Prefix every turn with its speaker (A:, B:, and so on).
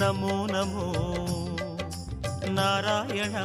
A: నమో నమో Narayana.